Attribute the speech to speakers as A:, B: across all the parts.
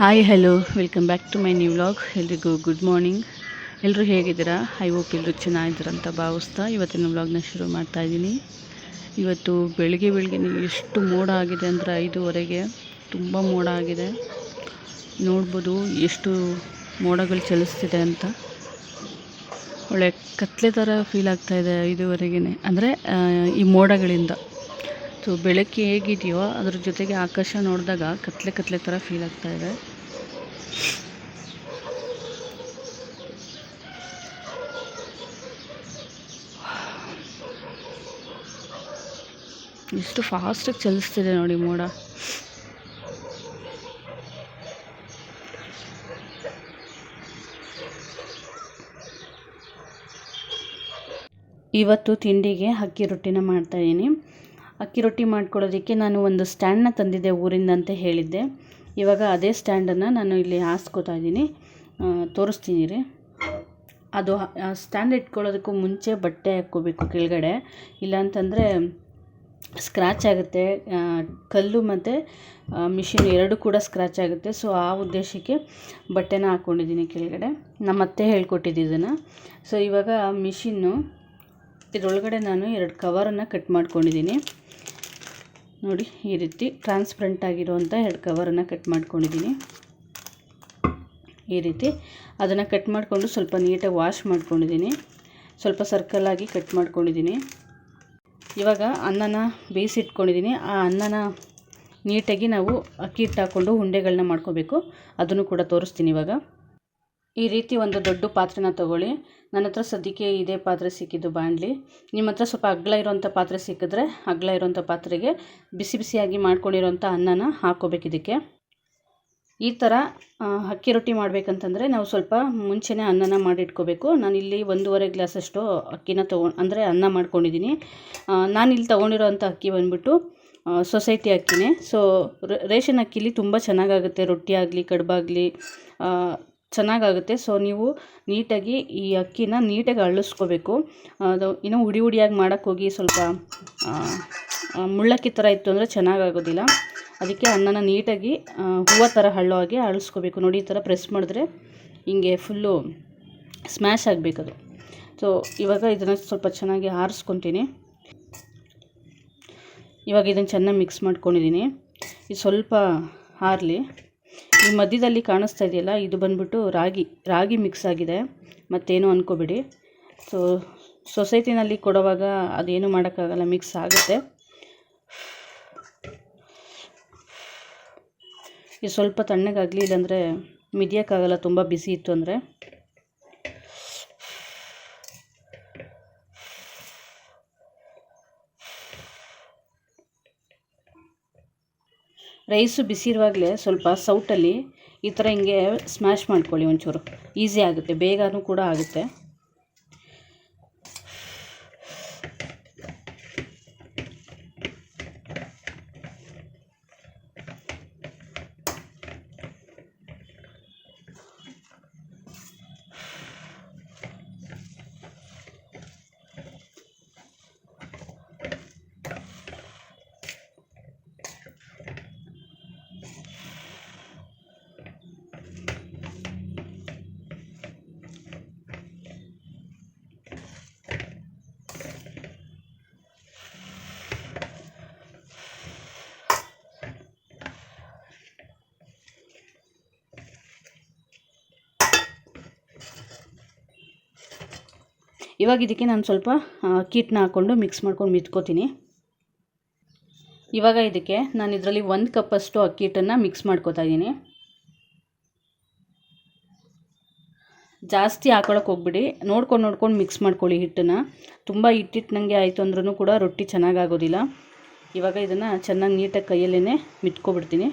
A: Hi hello welcome back to my new vlog ಎಲ್ರಿಗೂ good morning ಎಲ್ಲರೂ ಹೇಗಿದ್ದೀರಾ? I hope ಎಲ್ಲರೂ ಚೆನ್ನಾಗಿದ್ದೀರಂತ ಭಾವಿಸ್ತಾ ಇವತ್ತಿನ ವ್ಲಾಗ್ನ ಶುರು ಮಾಡ್ತಾ ಇದ್ದೀನಿ. ಇವತ್ತು ಬೆಳಗ್ಗೆ ಬೆಳಗ್ಗೆ ಎಷ್ಟು ಮೋಡ ಆಗಿದೆ ಅಂದರೆ ಐದೂವರೆಗೆ ತುಂಬ ಮೋಡ ಆಗಿದೆ. ನೋಡ್ಬೋದು ಎಷ್ಟು ಮೋಡಗಳು ಚಲಿಸ್ತಿದೆ ಅಂತ. ಒಳ್ಳೆ ಕತ್ಲೆ ಥರ ಫೀಲ್ ಆಗ್ತಾಯಿದೆ ಐದೂವರೆಗೆ ಅಂದರೆ ಈ ಮೋಡಗಳಿಂದ. ಸೊ ಬೆಳಗ್ಗೆ ಹೇಗಿದೆಯೋ ಅದ್ರ ಜೊತೆಗೆ ಆಕಾಶ ನೋಡಿದಾಗ ಕತ್ಲೆ ಕತ್ಲೆ ಥರ ಫೀಲ್ ಆಗ್ತಾಯಿದೆ ಎಷ್ಟು ಫಾಸ್ಟಾಗಿ ಚಲಿಸ್ತಿದೆ ನೋಡಿ ಮೋಡ. ಇವತ್ತು ತಿಂಡಿಗೆ ಅಕ್ಕಿ ರೊಟ್ಟಿನ ಮಾಡ್ತಾಯಿದ್ದೀನಿ ಅಕ್ಕಿ ರೊಟ್ಟಿ ಮಾಡ್ಕೊಳ್ಳೋದಕ್ಕೆ ನಾನು ಒಂದು ಸ್ಟ್ಯಾಂಡನ್ನ ತಂದಿದ್ದೆ ಊರಿಂದ ಅಂತ ಹೇಳಿದ್ದೆ. ಇವಾಗ ಅದೇ ಸ್ಟ್ಯಾಂಡನ್ನು ನಾನು ಇಲ್ಲಿ ಹಾಸ್ಕೋತಾ ಇದ್ದೀನಿ. ತೋರಿಸ್ತೀನಿ ರೀ. ಅದು ಸ್ಟ್ಯಾಂಡ್ ಇಟ್ಕೊಳ್ಳೋದಕ್ಕೂ ಮುಂಚೆ ಬಟ್ಟೆ ಹಾಕ್ಕೋಬೇಕು ಕೆಳಗಡೆ. ಇಲ್ಲಾಂತಂದರೆ ಸ್ಕ್ರ್ಯಾಚ್ ಆಗುತ್ತೆ. ಕಲ್ಲು ಮತ್ತು ಮಿಷಿನ್ ಎರಡು ಕೂಡ ಸ್ಕ್ರ್ಯಾಚ್ ಆಗುತ್ತೆ. ಸೊ, ಆ ಉದ್ದೇಶಕ್ಕೆ ಬಟ್ಟೆನ ಹಾಕ್ಕೊಂಡಿದ್ದೀನಿ ಕೆಳಗಡೆ. ನಮ್ಮ ಅತ್ತೆ ಹೇಳ್ಕೊಟ್ಟಿದ್ದು ಇದನ್ನು. ಸೊ, ಇವಾಗ ಮಿಷಿನ್ನು ಇದರೊಳಗಡೆ ನಾನು ಎರಡು ಕವರನ್ನು ಕಟ್ ಮಾಡ್ಕೊಂಡಿದ್ದೀನಿ. ನೋಡಿ, ಈ ರೀತಿ ಟ್ರಾನ್ಸ್ಪರೆಂಟ್ ಆಗಿರುವಂಥ ಎರಡು ಕವರನ್ನು ಕಟ್ ಮಾಡ್ಕೊಂಡಿದ್ದೀನಿ. ಈ ರೀತಿ ಅದನ್ನು ಕಟ್ ಮಾಡಿಕೊಂಡು ಸ್ವಲ್ಪ ನೀಟಾಗಿ ವಾಶ್ ಮಾಡ್ಕೊಂಡಿದ್ದೀನಿ. ಸ್ವಲ್ಪ ಸರ್ಕಲಾಗಿ ಕಟ್ ಮಾಡ್ಕೊಂಡಿದ್ದೀನಿ. ಇವಾಗ ಅನ್ನನ ಬೇಯಿಸಿಟ್ಕೊಂಡಿದ್ದೀನಿ ಆ ಅನ್ನನ ನೀಟಾಗಿ ನಾವು ಅಕ್ಕಿ ಹಿಟ್ಟು ಹಾಕ್ಕೊಂಡು ಉಂಡೆಗಳನ್ನ ಮಾಡ್ಕೋಬೇಕು. ಅದನ್ನು ಕೂಡ ತೋರಿಸ್ತೀನಿ ಇವಾಗ. ಈ ರೀತಿ ಒಂದು ದೊಡ್ಡ ಪಾತ್ರೆನ ತೊಗೊಳ್ಳಿ. ನನ್ನ ಹತ್ರ ಸದ್ಯಕ್ಕೆ ಇದೇ ಪಾತ್ರೆ ಸಿಕ್ಕಿದ್ದು ಬಾಣಲಿ. ನಿಮ್ಮ ಹತ್ರ ಸ್ವಲ್ಪ ಅಗ್ಲ ಇರೋಂಥ ಪಾತ್ರೆ ಸಿಕ್ಕಿದ್ರೆ ಅಗ್ಲ ಇರೋವಂಥ ಪಾತ್ರೆಗೆ ಬಿಸಿ ಬಿಸಿಯಾಗಿ ಮಾಡ್ಕೊಂಡಿರೋಂಥ ಅನ್ನನ ಹಾಕ್ಕೋಬೇಕು ಇದಕ್ಕೆ. ಈ ಥರ ಅಕ್ಕಿ ರೊಟ್ಟಿ ಮಾಡಬೇಕಂತಂದರೆ ನಾವು ಸ್ವಲ್ಪ ಮುಂಚೆನೇ ಅನ್ನನ ಮಾಡಿಟ್ಕೋಬೇಕು. ನಾನಿಲ್ಲಿ ಒಂದೂವರೆ ಗ್ಲಾಸಷ್ಟು ಅಕ್ಕಿನ ತೊಗೊಂಡು ಅಂದರೆ ಅನ್ನ ಮಾಡ್ಕೊಂಡಿದ್ದೀನಿ ನಾನು ಇಲ್ಲಿ ತೊಗೊಂಡಿರೋಂಥ ಅಕ್ಕಿ ಬಂದ್ಬಿಟ್ಟು ಸೊಸೈಟಿ ಅಕ್ಕಿನೇ. ಸೊ ರೇಷನ್ ಅಕ್ಕಿಲಿ ತುಂಬ ಚೆನ್ನಾಗಾಗುತ್ತೆ. ರೊಟ್ಟಿ ಆಗಲಿ, ಕಡುಬಾಗಲಿ ಚೆನ್ನಾಗಾಗುತ್ತೆ. ಸೊ ನೀವು ನೀಟಾಗಿ ಈ ಅಕ್ಕಿನ ನೀಟಾಗಿ ಅಳ್ಳಿಸ್ಕೋಬೇಕು ಅದು ಇನ್ನೂ ಹುಡಿ ಹುಡಿಯಾಗಿ ಮಾಡೋಕ್ಕೋಗಿ ಸ್ವಲ್ಪ ಮುಳ್ಳಕ್ಕಿ ಥರ ಇತ್ತು ಅಂದರೆ ಚೆನ್ನಾಗಾಗೋದಿಲ್ಲ. ಅದಕ್ಕೆ ಅನ್ನನ ನೀಟಾಗಿ ಹೂವು ಥರ ಹಳ್ಳೋ ಹಾಗೆ ಅಳಿಸ್ಕೋಬೇಕು. ನೋಡಿ, ಈ ಥರ ಪ್ರೆಸ್ ಮಾಡಿದ್ರೆ ಹಿಂಗೆ ಫುಲ್ಲು ಸ್ಮ್ಯಾಶ್ ಆಗಬೇಕದು ಸೊ ಇವಾಗ ಇದನ್ನು ಸ್ವಲ್ಪ ಚೆನ್ನಾಗಿ ಆರಿಸ್ಕೊತೀನಿ. ಇವಾಗ ಇದನ್ನು ಚೆನ್ನಾಗಿ ಮಿಕ್ಸ್ ಮಾಡ್ಕೊಂಡಿದ್ದೀನಿ. ಇದು ಸ್ವಲ್ಪ ಹಾರಲಿ ಈ ಮಧ್ಯದಲ್ಲಿ ಕಾಣಿಸ್ತಾ ಇದೆಯಲ್ಲ, ಇದು ಬಂದ್ಬಿಟ್ಟು ರಾಗಿ ರಾಗಿ ಮಿಕ್ಸ್ ಆಗಿದೆ. ಮತ್ತೇನು ಅಂದ್ಕೋಬೇಡಿ ಸೊ ಸೊಸೈಟಿನಲ್ಲಿ ಕೊಡುವಾಗ ಅದೇನು ಮಾಡೋಕ್ಕಾಗಲ್ಲ ಮಿಕ್ಸ್ ಆಗುತ್ತೆ. ಇದು ಸ್ವಲ್ಪ ತಣ್ಣಗಾಗಲಿ, ಇಲ್ಲಾಂದರೆ ಮಿದಿಯೋಕ್ಕಾಗಲ್ಲ, ತುಂಬ ಬಿಸಿ ಇತ್ತು ಅಂದರೆ. ರೈಸು ಬಿಸಿ ಇರುವಾಗಲೇ ಸ್ವಲ್ಪ ಸೌಟಲ್ಲಿ ಈ ಥರ ಹಿಂಗೆ ಸ್ಮ್ಯಾಶ್ ಮಾಡ್ಕೊಳ್ಳಿ ಒಂಚೂರು. ಈಸಿ ಆಗುತ್ತೆ, ಬೇಗನೂ ಕೂಡ ಆಗುತ್ತೆ. ಇವಾಗ ಇದಕ್ಕೆ ನಾನು ಸ್ವಲ್ಪ ಅಕ್ಕಿಟ್ಟನ್ನ ಹಾಕ್ಕೊಂಡು ಮಿಕ್ಸ್ ಮಾಡ್ಕೊಂಡು ಮಿತ್ಕೋತೀನಿ. ಇವಾಗ ಇದಕ್ಕೆ ನಾನು ಇದರಲ್ಲಿ ಒಂದು ಕಪ್ಪಷ್ಟು ಅಕ್ಕಿ ಹಿಟ್ಟನ್ನು ಮಿಕ್ಸ್ ಮಾಡ್ಕೋತಾ ಇದ್ದೀನಿ. ಜಾಸ್ತಿ ಹಾಕೊಳಕ್ಕೆ ಹೋಗ್ಬಿಡಿ. ನೋಡ್ಕೊಂಡು ನೋಡ್ಕೊಂಡು ಮಿಕ್ಸ್ ಮಾಡ್ಕೊಳ್ಳಿ ಹಿಟ್ಟನ್ನು. ತುಂಬ ಹಿಟ್ಟಿಟ್ಟಂಗೆ ಆಯಿತು ಅಂದ್ರೂ ಕೂಡ ರೊಟ್ಟಿ ಚೆನ್ನಾಗಾಗೋದಿಲ್ಲ ಇವಾಗ ಇದನ್ನು ಚೆನ್ನಾಗಿ ನೀಟಾಗಿ ಕೈಯಲ್ಲೇ ಮಿಟ್ಕೊಬಿಡ್ತೀನಿ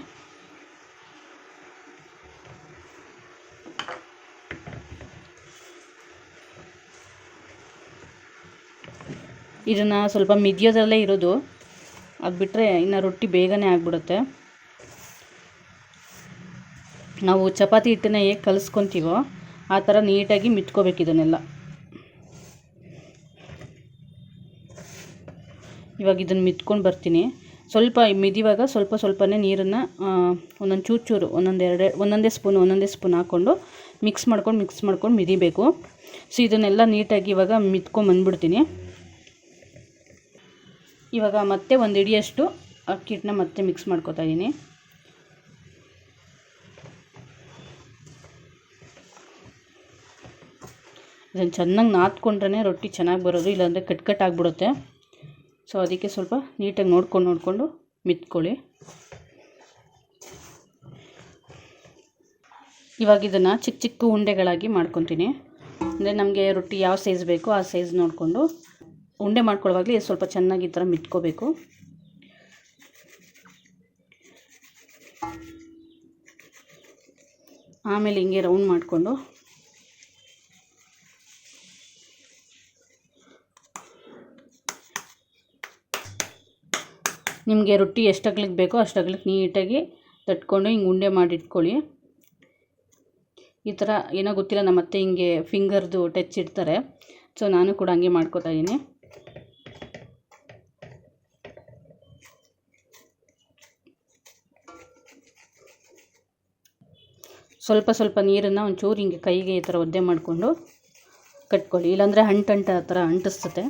A: ಇದನ್ನು ಸ್ವಲ್ಪ ಮಿದಿಯೋದರಲ್ಲೇ ಇರೋದು. ಅದು ಬಿಟ್ಟರೆ ಇನ್ನು ರೊಟ್ಟಿ ಬೇಗನೆ ಆಗಿಬಿಡುತ್ತೆ. ನಾವು ಚಪಾತಿ ಹಿಟ್ಟನ್ನ ಹೇಗೆ ಕಲಿಸ್ಕೊತೀವೋ ಆ ಥರ ನೀಟಾಗಿ ಮಿಟ್ಕೋಬೇಕು ಇದನ್ನೆಲ್ಲ. ಇವಾಗ ಇದನ್ನು ಮಿತ್ಕೊಂಡು ಬರ್ತೀನಿ. ಸ್ವಲ್ಪ ಮಿದಿವಾಗ ಸ್ವಲ್ಪ ಸ್ವಲ್ಪನೇ ನೀರನ್ನು ಒಂದೊಂದು ಚೂರು ಚೂರು ಒಂದೊಂದು ಎರಡೆ, ಒಂದೊಂದೇ ಸ್ಪೂನ್ ಒಂದೊಂದೇ ಸ್ಪೂನ್ ಹಾಕ್ಕೊಂಡು ಮಿಕ್ಸ್ ಮಾಡ್ಕೊಂಡು ಮಿಕ್ಸ್ ಮಾಡ್ಕೊಂಡು ಮಿದಿಬೇಕು. ಸೊ, ಇದನ್ನೆಲ್ಲ ನೀಟಾಗಿ ಇವಾಗ ಮಿತ್ಕೊಂಬಂದ್ಬಿಡ್ತೀನಿ ಇವಾಗ ಮತ್ತೆ ಒಂದು ಹಿಡಿಯಷ್ಟು ಅಕ್ಕಿ ಹಿಟ್ಟನ್ನ ಮತ್ತೆ ಮಿಕ್ಸ್ ಮಾಡ್ಕೊತಾ ಇದ್ದೀನಿ ಇದನ್ನು ಚೆನ್ನಾಗಿ ನಾದ್ಕೊಂಡ್ರೆ ರೊಟ್ಟಿ ಚೆನ್ನಾಗಿ ಬರೋದು, ಇಲ್ಲಾಂದರೆ ಕಟ್ ಕಟ್ ಆಗಿಬಿಡುತ್ತೆ. ಸೊ ಅದಕ್ಕೆ ಸ್ವಲ್ಪ ನೀಟಾಗಿ ನೋಡ್ಕೊಂಡು ನೋಡಿಕೊಂಡು ಮಿತ್ಕೊಳ್ಳಿ. ಇವಾಗ ಇದನ್ನು ಚಿಕ್ಕ ಚಿಕ್ಕ ಉಂಡೆಗಳಾಗಿ ಮಾಡ್ಕೊತೀನಿ. ಅಂದರೆ ನಮಗೆ ರೊಟ್ಟಿ ಯಾವ ಸೈಜ್ ಬೇಕೋ ಆ ಸೈಜ್ ನೋಡಿಕೊಂಡು ಉಂಡೆ ಮಾಡ್ಕೊಳ್ಳುವಾಗಲೇ ಸ್ವಲ್ಪ ಚೆನ್ನಾಗಿ ಈ ಥರ ಮಿಟ್ಕೋಬೇಕು. ಆಮೇಲೆ ಹಿಂಗೆ ರೌಂಡ್ ಮಾಡಿಕೊಂಡು. ನಿಮಗೆ ರೊಟ್ಟಿ ಎಷ್ಟು ಅಗ್ಲಿಕ್ಕೆ ಬೇಕೋ ಅಷ್ಟು ಅಗ್ಲಿಕ್ಕೆ ನೀಟಾಗಿ ತಟ್ಕೊಂಡು ಹಿಂಗೆ ಉಂಡೆ ಮಾಡಿ ಇಟ್ಕೊಳ್ಳಿ ಈ ಥರ ಏನೋ ಗೊತ್ತಿಲ್ಲ ನಮ್ಮ ಅತ್ತೆ ಹಿಂಗೆ ಫಿಂಗರ್ದು ಟಚ್ ಇಡ್ತಾರೆ. ಸೊ ನಾನು ಕೂಡ ಹಂಗೆ ಮಾಡ್ಕೋತಾ ಇದ್ದೀನಿ. ಸ್ವಲ್ಪ ಸ್ವಲ್ಪ ನೀರನ್ನು ಒಂಚೂರು ಹಿಂಗೆ ಕೈಗೆ ಈ ಥರ ಒದ್ದೆ ಮಾಡಿಕೊಂಡು ಕಟ್ಕೊಳ್ಳಿ. ಇಲ್ಲಾಂದರೆ ಅಂಟಂಟ ಆ ಥರ ಅಂಟಿಸ್ತತೆ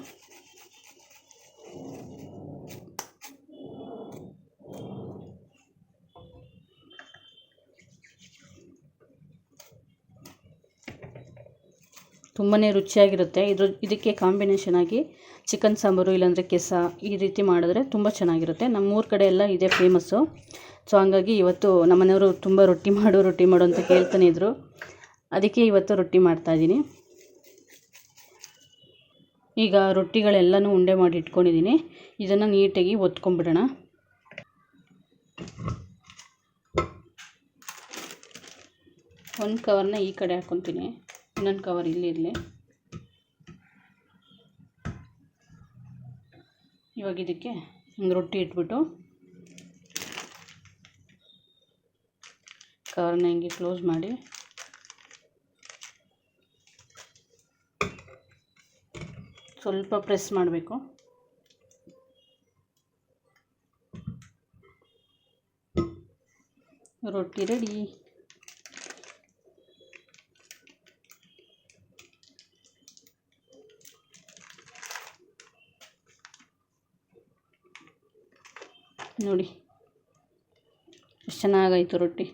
A: ತುಂಬಾ ರುಚಿಯಾಗಿರುತ್ತೆ. ಇದ್ರ, ಇದಕ್ಕೆ ಕಾಂಬಿನೇಷನ್ ಆಗಿ ಚಿಕನ್ ಸಾಂಬಾರು ಇಲ್ಲಾಂದರೆ ಕೆಸ ಈ ರೀತಿ ಮಾಡಿದ್ರೆ ತುಂಬ ಚೆನ್ನಾಗಿರುತ್ತೆ. ನಮ್ಮೂರ ಕಡೆ ಎಲ್ಲ ಇದೇ ಫೇಮಸ್ಸು ಸೊ ಹಂಗಾಗಿ ಇವತ್ತು ನಮ್ಮನೆಯವರು ತುಂಬ ರೊಟ್ಟಿ ಮಾಡು ರೊಟ್ಟಿ ಮಾಡು ಅಂತ ಕೇಳ್ತಾನೆ ಇದ್ದರು ಅದಕ್ಕೆ ಇವತ್ತು ರೊಟ್ಟಿ ಮಾಡ್ತಾಯಿದ್ದೀನಿ ಈಗ ರೊಟ್ಟಿಗಳೆಲ್ಲನೂ ಉಂಡೆ ಮಾಡಿ ಇಟ್ಕೊಂಡಿದ್ದೀನಿ. ಇದನ್ನು ನೀಟಾಗಿ ಒತ್ಕೊಂಡ್ಬಿಡೋಣ. ಒಂದು ಕವರ್ನ ಈ ಕಡೆ ಹಾಕ್ಕೊತೀನಿ ಇನ್ನೊಂದು ಕವರ್ ಇಲ್ಲಿ ಇರಲಿ. ಇವಾಗ ಇದಕ್ಕೆ ಹಿಂಗೆ ರೊಟ್ಟಿ ಇಟ್ಬಿಟ್ಟು ಕವರ್ನ ಹಿಂಗೆ ಕ್ಲೋಸ್ ಮಾಡಿ. ಸ್ವಲ್ಪ ಪ್ರೆಸ್ ಮಾಡಬೇಕು. ರೊಟ್ಟಿ ರೆಡಿ ನೋಡಿ. ಎಷ್ಟು ಚೆನ್ನಾಗಾಯಿತು ರೊಟ್ಟಿ.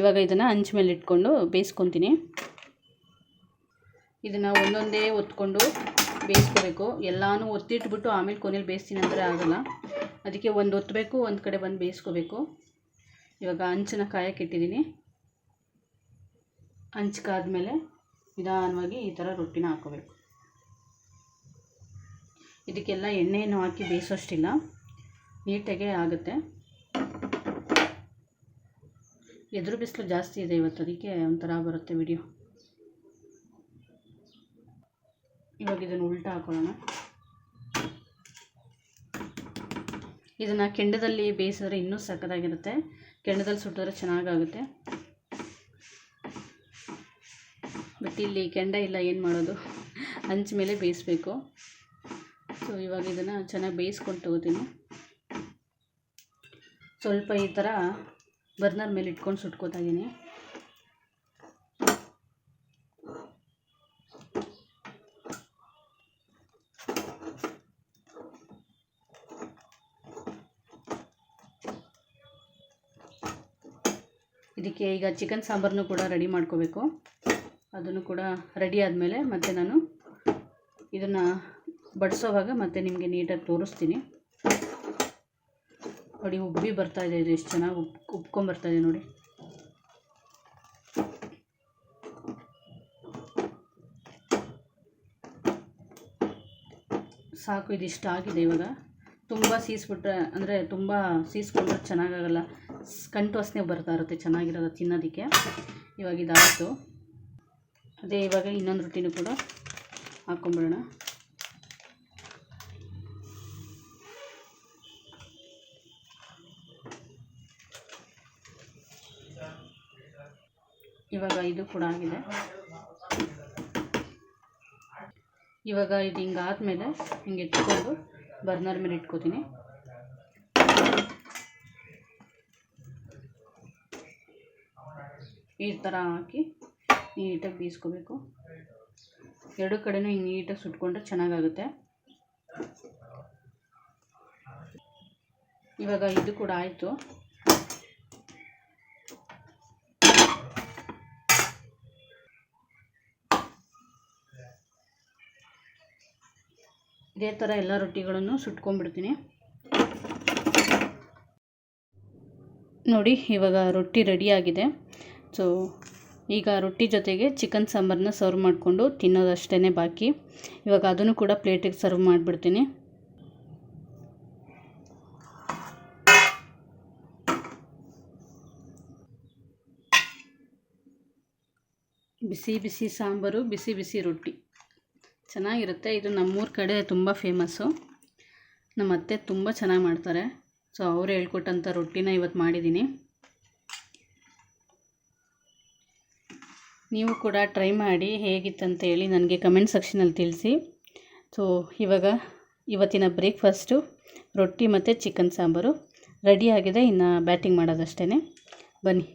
A: ಇವಾಗ ಇದನ್ನು ಹಂಚ್ ಮೇಲೆ ಇಟ್ಕೊಂಡು ಬೇಯಿಸ್ಕೊತೀನಿ. ಇದನ್ನು ಒಂದೊಂದೇ ಒತ್ಕೊಂಡು ಬೇಯಿಸ್ಕೋಬೇಕು. ಎಲ್ಲನೂ ಒತ್ತಿಟ್ಬಿಟ್ಟು ಆಮೇಲೆ ಕೊನೆಯಲ್ಲಿ ಬೇಯಿಸ್ತೀನಿ ಅಂದರೆ ಆಗೋಲ್ಲ. ಅದಕ್ಕೆ ಒಂದು ಒತ್ತಬೇಕು ಒಂದು ಕಡೆ ಬಂದು ಬೇಯಿಸ್ಕೋಬೇಕು. ಇವಾಗ ಹಂಚನ್ನು ಕಾಯಕ್ಕೆ ಇಟ್ಟಿದ್ದೀನಿ. ಹಂಚ್ ಕಾದ್ಮೇಲೆ ನಿಧಾನವಾಗಿ ಈ ಥರ ರೊಟ್ಟಿನ ಹಾಕೋಬೇಕು ಇದಕ್ಕೆಲ್ಲ ಎಣ್ಣೆಯನ್ನು ಹಾಕಿ ಬೇಯಿಸೋಷ್ಟಿಲ್ಲ. ನೀಟಾಗೆ ಆಗುತ್ತೆ. ಎದುರು ಬಿಸಿಲು ಜಾಸ್ತಿ ಇದೆ ಇವತ್ತು, ಅದಕ್ಕೆ ಒಂಥರ ಬರುತ್ತೆ ವಿಡಿಯೋ. ಇವಾಗ ಇದನ್ನು ಉಲ್ಟಾ ಹಾಕೊಳ್ಳೋಣ. ಇದನ್ನು ಕೆಂಡದಲ್ಲಿ ಬೇಯಿಸಿದ್ರೆ ಇನ್ನೂ ಸಕ್ಕದಾಗಿರುತ್ತೆ. ಕೆಂಡದಲ್ಲಿ ಸುಟ್ಟಿದ್ರೆ ಚೆನ್ನಾಗಾಗುತ್ತೆ. ಬಟ್ ಇಲ್ಲಿ ಕೆಂಡ ಇಲ್ಲ, ಏನು ಮಾಡೋದು? ಹಂಚ ಮೇಲೆ ಬೇಯಿಸ್ಬೇಕು. ಸೊ ಇವಾಗ ಇದನ್ನು ಚೆನ್ನಾಗಿ ಬೇಯಿಸ್ಕೊಂಡು ತಗೋತೀನಿ. ಸ್ವಲ್ಪ ಈ ಥರ ಬರ್ನರ್ ಮೇಲೆ ಇಟ್ಕೊಂಡು ಸುಟ್ಕೋತಾ ಇದ್ದೀನಿ ಇದಕ್ಕೆ ಈಗ ಚಿಕನ್ ಸಾಂಬಾರನ್ನು ಕೂಡ ರೆಡಿ ಮಾಡ್ಕೋಬೇಕು. ಅದನ್ನು ಕೂಡ ರೆಡಿ ಆದಮೇಲೆ ಮತ್ತೆ ನಾನು ಇದನ್ನು ಬಡಿಸೋವಾಗ ಮತ್ತೆ ನಿಮಗೆ ನೀಟಾಗಿ ತೋರಿಸ್ತೀನಿ. ನೋಡಿ, ಉಬ್ಬಿ ಬರ್ತಾ ಇದೆ ಇದು, ಎಷ್ಟು ಚೆನ್ನಾಗಿ ಉಬ್ ಉಬ್ಕೊಂಬರ್ತಾ ಇದೆ ನೋಡಿ. ಸಾಕು ಇದಿಷ್ಟು ಆಗಿದೆ ಇವಾಗ. ತುಂಬ ಸೀಸ್ಬಿಟ್ರೆ, ಅಂದರೆ ತುಂಬ ಸೀಸ್ಕೊಂಡ್ರೆ ಚೆನ್ನಾಗಾಗಲ್ಲ. ಕಂಟು ವಾಸನೆ ಬರ್ತಾ ಇರುತ್ತೆ ಚೆನ್ನಾಗಿರೋದು ತಿನ್ನೋದಕ್ಕೆ. ಇವಾಗ ಇದಾಯಿತು. ಅದೇ ಇವಾಗ ಇನ್ನೊಂದು ರೊಟ್ಟಿನೂ ಕೂಡ ಹಾಕ್ಕೊಂಬಿಡೋಣ ಇವಾಗ ಇದು ಕೂಡ ಆಗಿದೆ. ಇವಾಗ ಇದು ಹಿಂಗೆ ಆದಮೇಲೆ ಹಿಂಗೆ ಇಟ್ಕೊಂಡು ಬರ್ನರ್ ಮೇಲೆ ಇಟ್ಕೋತೀನಿ. ಈ ಥರ ಹಾಕಿ ನೀಟಾಗಿ ಬೀಸ್ಕೋಬೇಕು. ಎರಡು ಕಡೆನೂ ಹಿಂಗೆ ನೀಟಾಗಿ ಸುಟ್ಕೊಂಡ್ರೆ ಚೆನ್ನಾಗಾಗುತ್ತೆ. ಇವಾಗ ಇದು ಕೂಡ ಆಯಿತು. ಇದೇ ಥರ ಎಲ್ಲ ರೊಟ್ಟಿಗಳನ್ನು ಸುಟ್ಕೊಂಡ್ಬಿಡ್ತೀನಿ. ನೋಡಿ, ಇವಾಗ ರೊಟ್ಟಿ ರೆಡಿಯಾಗಿದೆ ಸೊ ಈಗ ರೊಟ್ಟಿ ಜೊತೆಗೆ ಚಿಕನ್ ಸಾಂಬಾರನ್ನ ಸರ್ವ್ ಮಾಡಿಕೊಂಡು ತಿನ್ನೋದಷ್ಟೇ ಬಾಕಿ. ಇವಾಗ ಅದನ್ನು ಕೂಡ ಪ್ಲೇಟಿಗೆ ಸರ್ವ್ ಮಾಡಿಬಿಡ್ತೀನಿ. ಬಿಸಿ ಬಿಸಿ ಸಾಂಬಾರು, ಬಿಸಿ ಬಿಸಿ ರೊಟ್ಟಿ. ಚೆನ್ನಾಗಿರುತ್ತೆ. ಇದು ನಮ್ಮೂರ ಕಡೆ ತುಂಬ ಫೇಮಸ್ಸು ನಮ್ಮ ಅತ್ತೆ ತುಂಬ ಚೆನ್ನಾಗಿ ಮಾಡ್ತಾರೆ. ಸೊ ಅವರು ಹೇಳ್ಕೊಟ್ಟಂಥ ರೊಟ್ಟಿನ ಇವತ್ತು ಮಾಡಿದ್ದೀನಿ ನೀವು ಕೂಡ ಟ್ರೈ ಮಾಡಿ ಹೇಗಿತ್ತಂತ ಹೇಳಿ ನನಗೆ ಕಮೆಂಟ್ ಸೆಕ್ಷನಲ್ಲಿ ತಿಳಿಸಿ. ಸೊ ಇವಾಗ ಇವತ್ತಿನ ಬ್ರೇಕ್ಫಾಸ್ಟು ರೊಟ್ಟಿ ಮತ್ತು ಚಿಕನ್ ಸಾಂಬಾರು. ರೆಡಿ ಆಗಿದೆ, ಇನ್ನು ಬ್ಯಾಟಿಂಗ್ ಮಾಡೋದಷ್ಟೇ ಬನ್ನಿ.